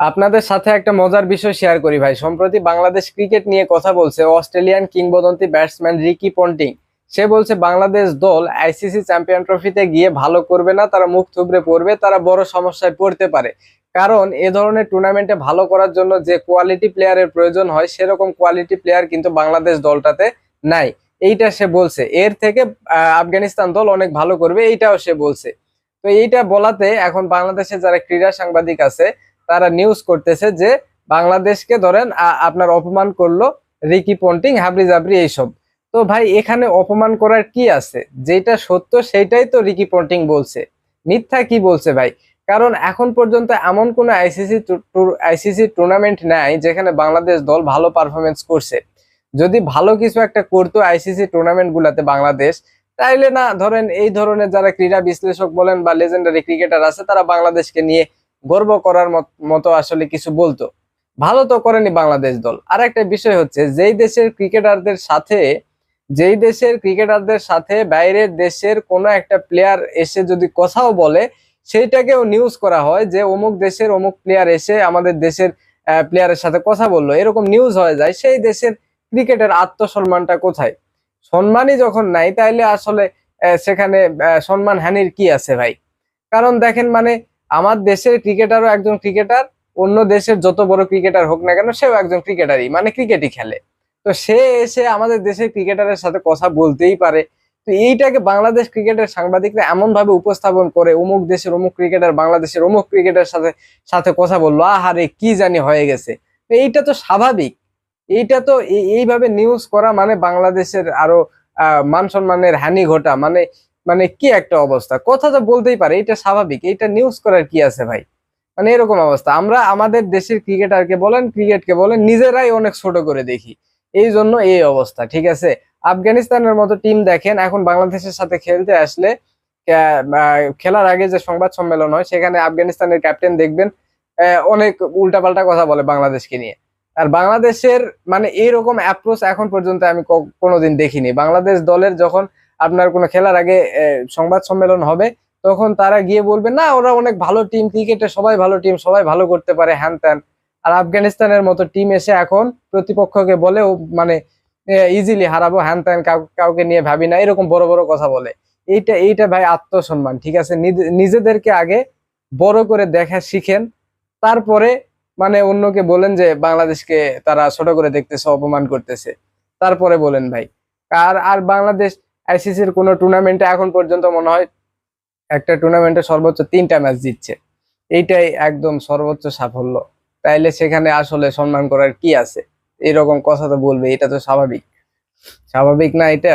আপনাদের সাথে একটা মজার বিষয় শেয়ার করি ভাই। সম্প্রতি বাংলাদেশ ক্রিকেট নিয়ে কথা বলছে অস্ট্রেলিয়ান কিংবদন্তি ব্যাটসম্যান রিকি পন্টিং। সে বলছে, বাংলাদেশ দল আইসিসি চ্যাম্পিয়ন ট্রফিতে গিয়ে ভালো করবে না, তারা মুখ থুবড়ে পড়বে, তারা বড় সমস্যায় পড়তে পারে। কারণ এ ধরনের টুর্নামেন্টে ভালো করার জন্য যে কোয়ালিটি প্লেয়ারের প্রয়োজন হয়, সেরকম কোয়ালিটি প্লেয়ার কিন্তু বাংলাদেশ দলটাতে নাই। এইটা সে বলছে। এর থেকে আফগানিস্তান দল অনেক ভালো করবে, এইটাও সে বলছে। তো এইটা বলাতে এখন বাংলাদেশে যারা ক্রীড়া সাংবাদিক আছে তারা নিউজ করতেছে যে বাংলাদেশকে ধরেন আপনার অপমান করল রিকি পন্টিং হাবরি জাবরি এইসব। তো ভাই, এখানে অপমান করার কি আছে? যেটা সত্য সেটাই তো রিকি পন্টিং বলছে। মিথ্যা কি বলছে ভাই? কারণ এখন পর্যন্ত এমন কোন আইসিসি আইসিসি টুর্নামেন্ট নাই যেখানে বাংলাদেশ দল ভালো পারফরমেন্স করছে। যদি ভালো কিছু একটা করতো আইসিসি টুর্নামেন্ট গুলাতে বাংলাদেশ, তাইলে না, ধরেন এই ধরনের যারা ক্রীড়া বিশ্লেষক বলেন বা লেজেন্ডারি ক্রিকেটার আছে, তারা বাংলাদেশকে নিয়ে গর্ব করার মত- আসলে কিছু বলতো। ভালো তো করেনি বাংলাদেশ দল। আর একটা বিষয় হচ্ছে, যেই দেশের ক্রিকেটারদের সাথে, যেই দেশের ক্রিকেটারদের সাথে বাইরের দেশের কোনো একটা প্লেয়ার এসে যদি কথাও বলে, সেইটাকেও নিউজ করা হয় যে অমুক দেশের অমুক প্লেয়ার এসে আমাদের দেশের প্লেয়ারের সাথে কথা বলল। এরকম নিউজ হয়ে যায়, সেই দেশের ক্রিকেটের আত্মসম্মানটা কোথায়? সম্মানই যখন নাই, তাইলে আসলে সেখানে সম্মান হানির কি আছে ভাই? কারণ দেখেন মানে আমার দেশের ক্রিকেটারও একজন ক্রিকেটার অন্য দেশের যত বড় ক্রিকেটার হোক না কেন, সেও একজন ক্রিকেটারই মানে ক্রিকেটই খেলে। তো সে এসে আমাদের দেশের ক্রিকেটারের সাথে কথা বলতেই পারে। তো এইটাকে বাংলাদেশ ক্রিকেটের সাংবাদিকরা এমন ভাবে উপস্থাপন করে, অমুক দেশের অমুক ক্রিকেটার বাংলাদেশের অমুক ক্রিকেটার সাথে সাথে কথা বলল, আহারে কি জানি হয়ে গেছে। এইটা তো স্বাভাবিক। এইটা তো এই- এইভাবে নিউজ করা মানে বাংলাদেশের আরও মান সম্মানের হানি ঘটা। মানে মানে কি একটা অবস্থা? কথা তো বলতেই পারে, এটা স্বাভাবিক। এটা নিউজ করার কি আছে ভাই? মানে এরকম অবস্থা। আমরা আমাদের দেশের ক্রিকেটারকে বলেন, ক্রিকেটকে বলেন, নিজেরাই অনেক ছোট করে দেখি। এই জন্য এই অবস্থা, ঠিক আছে? আফগানিস্তানের মতো টিম দেখেন, এখন বাংলাদেশের সাথে খেলতে আসলে খেলার আগে যে সংবাদ সম্মেলন হয়, সেখানে আফগানিস্তানের ক্যাপ্টেন দেখবেন অনেক উল্টাপাল্টা কথা বলে বাংলাদেশকে নিয়ে। আর বাংলাদেশের মানে এইরকম অ্যাপ্রোচ এখন পর্যন্ত আমি কোনোদিন দেখিনি। বাংলাদেশ দলের যখন আপনার কোনো খেলার আগে সংবাদ সম্মেলন হবে, তখন তারা গিয়ে বলবে, না, ওরা অনেক ভালো টিম, ক্রিকেটে সবাই ভালো টিম, সবাই ভালো করতে পারে, হ্যান ত্যান। আর আফগানিস্তানের মতো টিম এসে এখন প্রতিপক্ষকে বলে মানে ইজিলি হারাবো, হ্যান ত্যান কাউকে নিয়ে ভাবি না। এরকম বড় বড় কথা বলে। এইটা এইটা ভাই আত্মসম্মান, ঠিক আছে? নিজ- নিজেদেরকে আগে বড় করে দেখা শিখেন, তারপরে মানে অন্যকে বলেন যে, বাংলাদেশকে তারা ছোট করে দেখতেছে, অপমান করতেছে। তারপরে বলেন ভাই। আর আর বাংলাদেশ আইসিসির কোনো টুর্নামেন্টে এখন পর্যন্ত মনে হয় একটা টুর্নামেন্টে সর্বোচ্চ তিনটা ম্যাচ জিতছে। এইটাই একদম সর্বোচ্চ সাফল্য। তাইলে সেখানে আসলে সম্মান করার কি আছে? এরকম কথা তো বলবে, এটা তো স্বাভাবিক। স্বাভাবিক না এটা?